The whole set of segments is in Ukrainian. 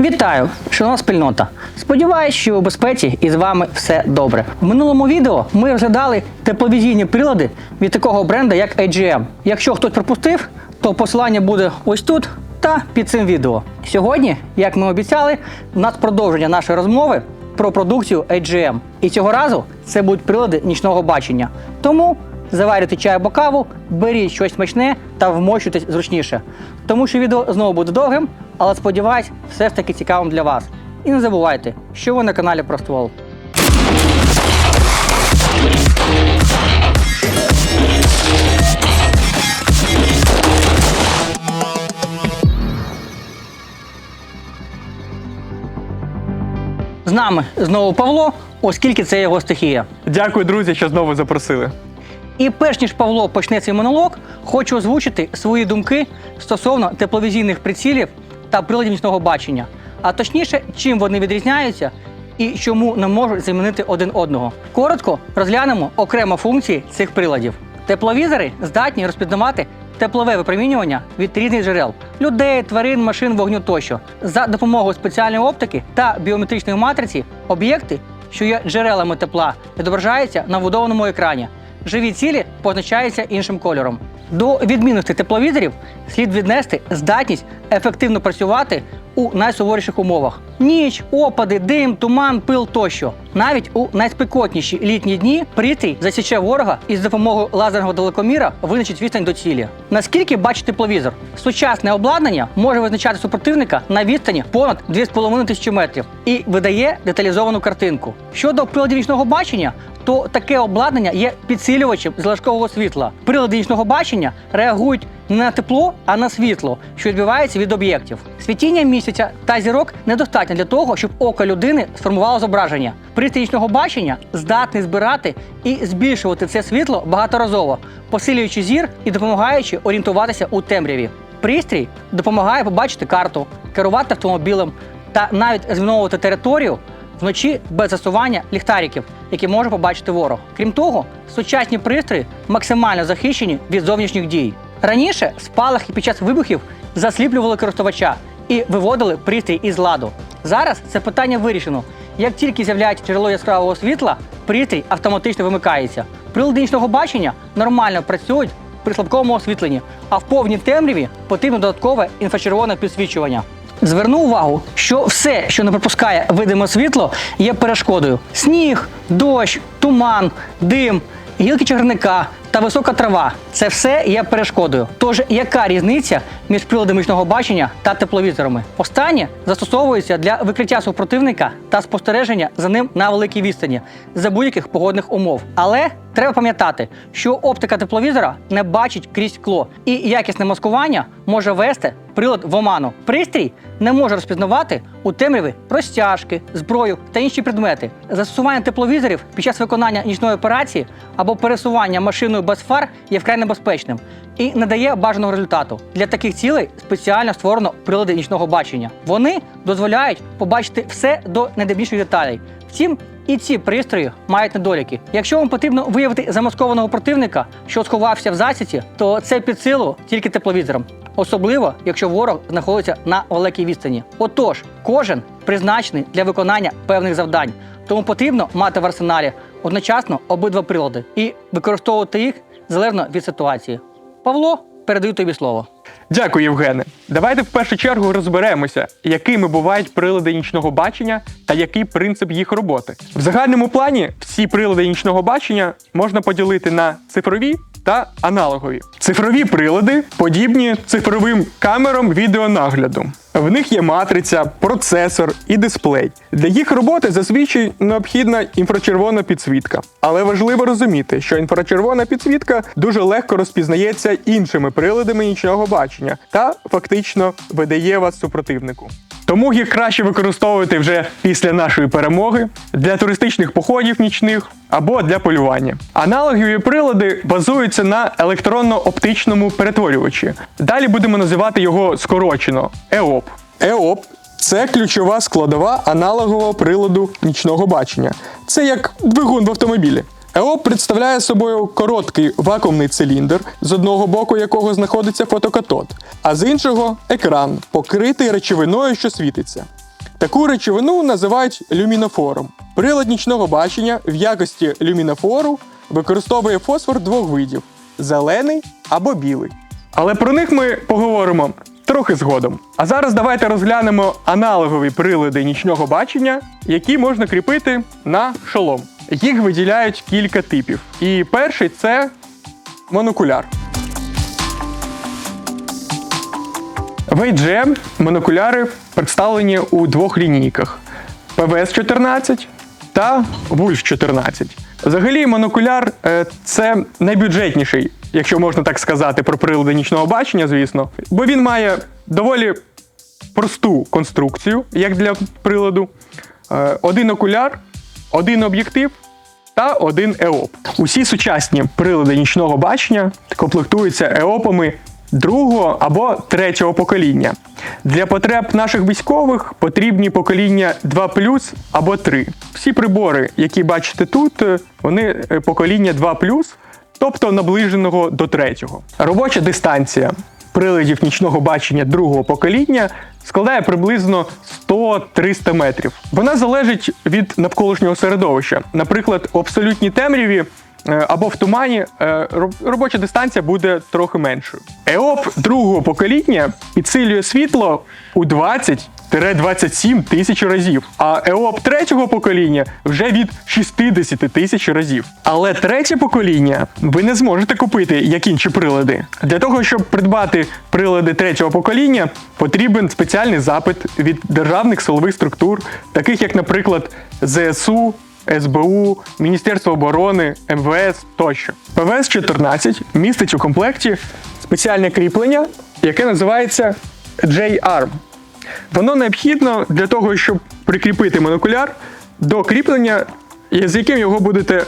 Вітаю, шановна спільнота. Сподіваюсь, що у безпеці і з вами все добре. В минулому відео ми розглядали тепловізійні прилади від такого бренду, як AGM. Якщо хтось пропустив, то посилання буде ось тут та під цим відео. Сьогодні, як ми обіцяли, у нас продовження нашої розмови про продукцію AGM. І цього разу це будуть прилади нічного бачення. Тому заварюйте чай або каву, беріть щось смачне та вмощуйтесь зручніше. Тому що відео знову буде довгим, але сподіваюсь, все ж таки цікавим для вас. І не забувайте, що ви на каналі про ствол. З нами знову Павло, оскільки це його стихія. Дякую, друзі, що знову запросили. І перш ніж Павло почне цей монолог, хочу озвучити свої думки стосовно тепловізійних прицілів та приладів нічного бачення. А точніше, чим вони відрізняються і чому не можуть замінити один одного. Коротко розглянемо окремо функції цих приладів. Тепловізори здатні розпізнавати теплове випромінювання від різних джерел людей, тварин, машин, вогню тощо. За допомогою спеціальної оптики та біометричної матриці об'єкти, що є джерелами тепла, відображаються на вбудованому екрані. Живі цілі позначаються іншим кольором. До відмінностей тепловізорів слід віднести здатність ефективно працювати у найсуворіших умовах: ніч, опади, дим, туман, пил тощо. Навіть у найспекотніші літні дні пристрій засіче ворога і з допомогою лазерного далекоміра визначить відстань до цілі. Наскільки бачить тепловізор? Сучасне обладнання може визначати супротивника на відстані понад 2,5 тисячі метрів і видає деталізовану картинку. Щодо приладів нічного бачення, то таке обладнання є підсилювачем залишкового світла. Прилади нічного бачення реагують не на тепло, а на світло, що відбивається від об'єктів. Світіння місяця та зірок недостатньо для того, щоб око людини сформувало зображення. Пристрій нічного бачення здатний збирати і збільшувати це світло багаторазово, посилюючи зір і допомагаючи орієнтуватися у темряві. Пристрій допомагає побачити карту, керувати автомобілем та навіть зміновувати територію вночі без засування ліхтариків, які може побачити ворог. Крім того, сучасні пристрої максимально захищені від зовнішніх дій. Раніше спалахи під час вибухів засліплювали користувача і виводили пристрій із ладу. Зараз це питання вирішено. Як тільки з'являється джерело яскравого світла, пристрій автоматично вимикається. Прилади нічного бачення нормально працюють при слабкому освітленні, а в повній темряві потрібно додаткове інфрачервоне підсвічування. Зверну увагу, що все, що не пропускає видиме світло, є перешкодою: сніг, дощ, туман, дим, гілки чагарника та висока трава це все є перешкодою. Тож, яка різниця між приладами нічного бачення та тепловізорами? Останнє застосовується для викриття супротивника та спостереження за ним на великій відстані за будь-яких погодних умов. Але треба пам'ятати, що оптика тепловізора не бачить крізь скло, і якісне маскування може вести прилад в оману. Пристрій не може розпізнавати у темряві розтяжки, зброю та інші предмети. Застосування тепловізорів під час виконання нічної операції або пересування машиною без фар є вкрай небезпечним і не дає бажаного результату. Для таких цілей спеціально створено прилади нічного бачення. Вони дозволяють побачити все до найдрібніших деталей. Втім, і ці пристрої мають недоліки. Якщо вам потрібно виявити замаскованого противника, що сховався в засіці, то це під силу тільки тепловізором. Особливо, якщо ворог знаходиться на великій відстані. Отож, кожен призначений для виконання певних завдань, тому потрібно мати в арсеналі одночасно обидва прилади і використовувати їх залежно від ситуації. Павло, передаю тобі слово. Дякую, Євгене. Давайте в першу чергу розберемося, якими бувають прилади нічного бачення та який принцип їх роботи. В загальному плані всі прилади нічного бачення можна поділити на цифрові та аналогові. Цифрові прилади подібні цифровим камерам відеонагляду. В них є матриця, процесор і дисплей. Для їх роботи зазвичай необхідна інфрачервона підсвітка. Але важливо розуміти, що інфрачервона підсвітка дуже легко розпізнається іншими приладами нічного бачення та фактично видає вас супротивнику. Тому їх краще використовувати вже після нашої перемоги для туристичних походів нічних або для полювання. Аналогові прилади базуються на електронно-оптичному перетворювачі. Далі будемо називати його скорочено ЕОП. ЕОП це ключова складова аналогового приладу нічного бачення. Це як двигун в автомобілі. ЕОП представляє собою короткий вакуумний циліндр, з одного боку якого знаходиться фотокатод, а з іншого екран, покритий речовиною, що світиться. Таку речовину називають люмінофором. Прилад нічного бачення в якості люмінофору використовує фосфор двох видів зелений або білий. Але про них ми поговоримо трохи згодом. А зараз давайте розглянемо аналогові прилади нічного бачення, які можна кріпити на шолом. Їх виділяють кілька типів. І перший це монокуляр. В монокуляри представлені у двох лінійках: PVS-14 та Wolf-14. Взагалі, монокуляр е, це найбюджетніший, якщо можна так сказати, про прилади нічного бачення, звісно, бо він має доволі просту конструкцію, як для приладу. Е, Один окуляр, один об'єктив та один ЕОП. Усі сучасні прилади нічного бачення комплектуються ЕОПами другого або третього покоління. Для потреб наших військових потрібні покоління 2 або 3. Всі прибори, які бачите тут, е, вони е, покоління 2 тобто наближеного до третього. Робоча дистанція приладів нічного бачення другого покоління складає приблизно 100-300 метрів. Вона залежить від навколишнього середовища. Наприклад, у абсолютній темряві або в тумані е, робоча дистанція буде трохи меншою. ЕОП другого покоління підсилює світло у 20-27 тисяч разів, а ЕОП третього покоління вже від 60 тисяч разів. Але третє покоління ви не зможете купити як інші прилади. Для того, щоб придбати прилади третього покоління, потрібен спеціальний запит від державних силових структур, таких як, наприклад, ЗСУ. СБУ, Міністерство оборони, МВС тощо. ПВС-14 містить у комплекті спеціальне кріплення, яке називається J-Arm. Воно необхідно для того, щоб прикріпити монокуляр до кріплення, з яким його будете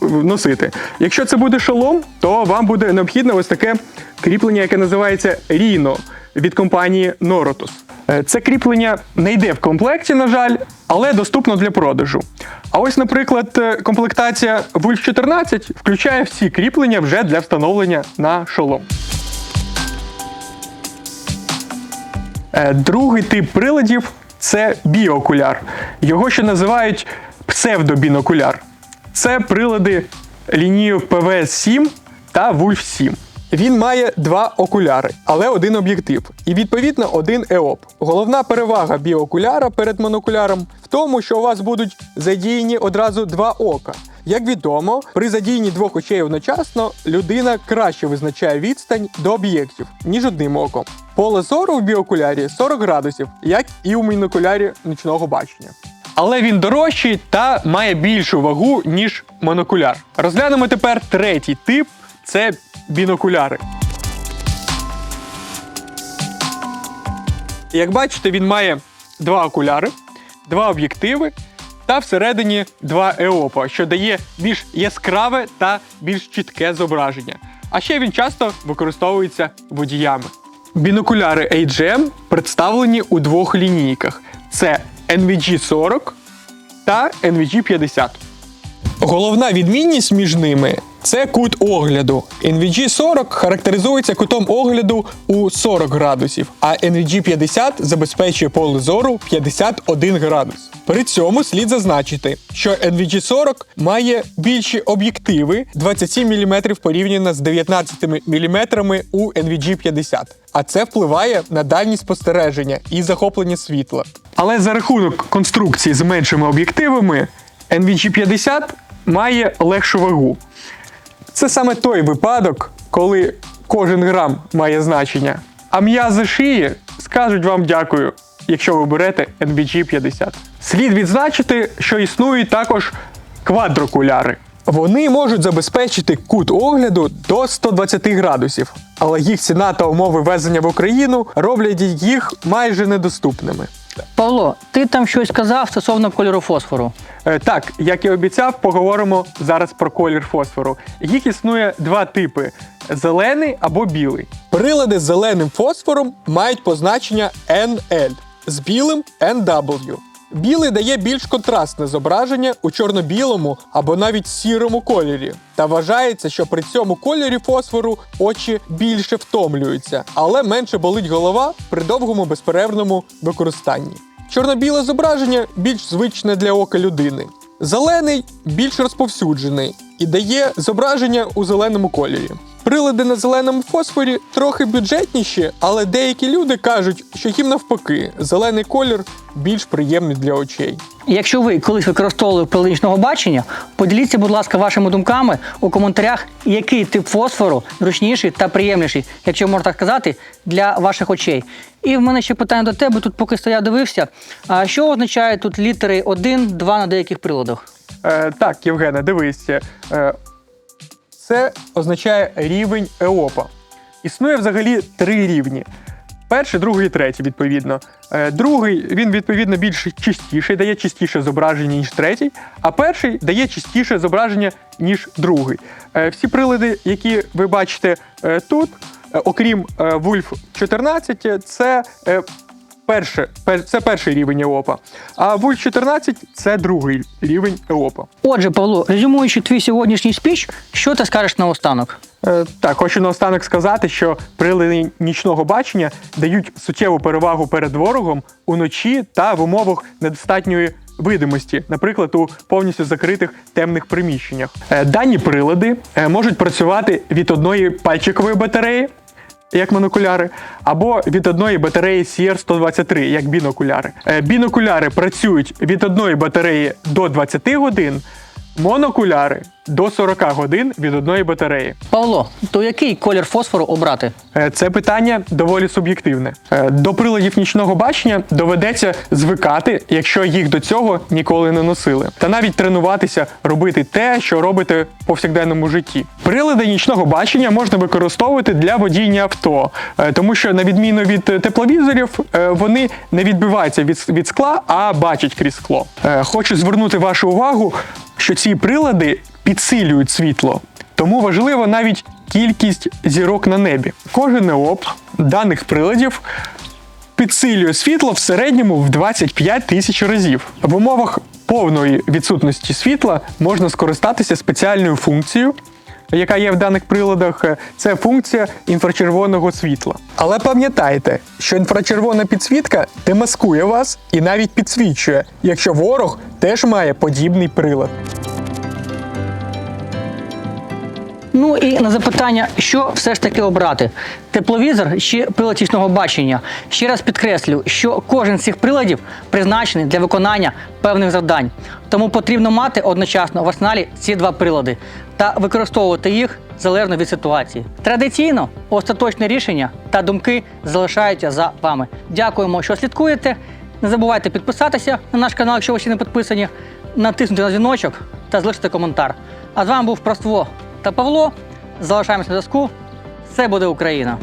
носити. Якщо це буде шолом, то вам буде необхідно ось таке кріплення, яке називається Rhino від компанії Norotus. Е, Це кріплення не йде в комплекті, на жаль, але доступно для продажу. А ось, наприклад, е, комплектація Wolf 14 включає всі кріплення вже для встановлення на шолом. Е, Другий тип приладів це біокуляр. Його ще називають псевдобінокуляр. Це прилади лінійок PVS 7 та Wolf 7. Він має два окуляри, але один об'єктив, і відповідно один ЕОП. Головна перевага біокуляра перед монокуляром в тому, що у вас будуть задіяні одразу два ока. Як відомо, при задіянні двох очей одночасно людина краще визначає відстань до об'єктів, ніж одним оком. Поле зору в біокулярі 40 градусів, як і у монокулярі нічного бачення. Але він дорожчий та має більшу вагу, ніж монокуляр. Розглянемо тепер третій тип це бінокуляри. Як бачите, він має два окуляри, два об'єктиви та всередині два еопа, що дає більш яскраве та більш чітке зображення. А ще він часто використовується водіями. Бінокуляри HGM представлені у двох лінійках: це NVG40 та NVG50. Головна відмінність між ними це кут огляду. NVG40 характеризується кутом огляду у 40 градусів, а NVG50 забезпечує поле зору 51 градус. При цьому слід зазначити, що NVG40 має більші об'єктиви 27 мм порівняно з 19 мм у NVG50. А це впливає на дальність спостереження і захоплення світла. Але за рахунок конструкції з меншими об'єктивами NVG50 має легшу вагу. Це саме той випадок, коли кожен грам має значення. А м'язи шиї скажуть вам дякую, якщо ви берете NVG 50. Слід відзначити, що існують також квадрокуляри. Вони можуть забезпечити кут огляду до 120 градусів, але їх ціна та умови везення в Україну роблять їх майже недоступними. Павло, ти там щось казав стосовно кольору фосфору. Е, Так, як і обіцяв, поговоримо зараз про колір фосфору. Їх існує два типи: зелений або білий. Прилади з зеленим фосфором мають позначення NL, з білим NW. Білий дає більш контрастне зображення у чорно-білому або навіть сірому кольорі. Та вважається, що при цьому кольорі фосфору очі більше втомлюються, але менше болить голова при довгому безперервному використанні. Чорно-біле зображення більш звичне для ока людини. Зелений більш розповсюджений і дає зображення у зеленому кольорі. Прилади на зеленому фосфорі трохи бюджетніші, але деякі люди кажуть, що їм навпаки, зелений колір більш приємний для очей. Якщо ви колись використовували нічного бачення, поділіться, будь ласка, вашими думками у коментарях, який тип фосфору зручніший та приємніший, якщо можна так сказати, для ваших очей. І в мене ще питання до тебе. Тут поки стояв дивився. А що означають тут літери 1, 2 на деяких приладах? Е, так, Євгене, дивись. Е, це означає рівень ЕОПа. Існує взагалі три рівні. Перший, другий і третій, відповідно. Е, Другий він відповідно більш чистіший, дає чистіше зображення, ніж третій, а перший дає чистіше зображення, ніж другий. Е, Всі прилади, які ви бачите е, тут, окрім Wolf 14, це перше, пер- це перший рівень ЕОПа. А Wolf 14 це другий рівень ЕОПа. Отже, Павло, резюмуючи твій сьогоднішній спіч, що ти скажеш наостанок? Е, Так, хочу наостанок сказати, що прилади нічного бачення дають суттєву перевагу перед ворогом уночі та в умовах недостатньої видимості, наприклад, у повністю закритих темних приміщеннях. Е, Дані прилади е, можуть працювати від одної пальчикової батареї. Як монокуляри, або від одної батареї CR123, як бінокуляри. Е, Бінокуляри працюють від одної батареї до 20 годин, монокуляри до 40 годин від одної батареї. Павло, то який колір фосфору обрати? Е, Це питання доволі суб'єктивне. Е, До приладів нічного бачення доведеться звикати, якщо їх до цього ніколи не носили, та навіть тренуватися робити те, що робите в повсякденному житті. Прилади нічного бачення можна використовувати для водіння авто, е, тому що на відміну від тепловізорів, вони не відбиваються від, від скла, а бачать крізь скло. Хочу звернути вашу увагу, що ці прилади підсилюють світло. Тому важлива навіть кількість зірок на небі. Кожен неоп даних приладів підсилює світло в середньому в 25 тисяч разів. В умовах повної відсутності світла можна скористатися спеціальною функцією. Яка є в даних приладах, це функція інфрачервоного світла. Але пам'ятайте, що інфрачервона підсвітка демаскує вас і навіть підсвічує, якщо ворог теж має подібний прилад. Ну і на запитання, що все ж таки обрати: тепловізор чи прилад бачення. Ще раз підкреслю, що кожен з цих приладів призначений для виконання певних завдань. Тому потрібно мати одночасно в арсеналі ці два прилади та використовувати їх залежно від ситуації. Традиційно остаточне рішення та думки залишаються за вами. Дякуємо, що слідкуєте. Не забувайте підписатися на наш канал, якщо ви ще не підписані, натиснути на дзвіночок та залишити коментар. А з вами був Проство та Павло. Залишаємося на зв'язку. Це буде Україна!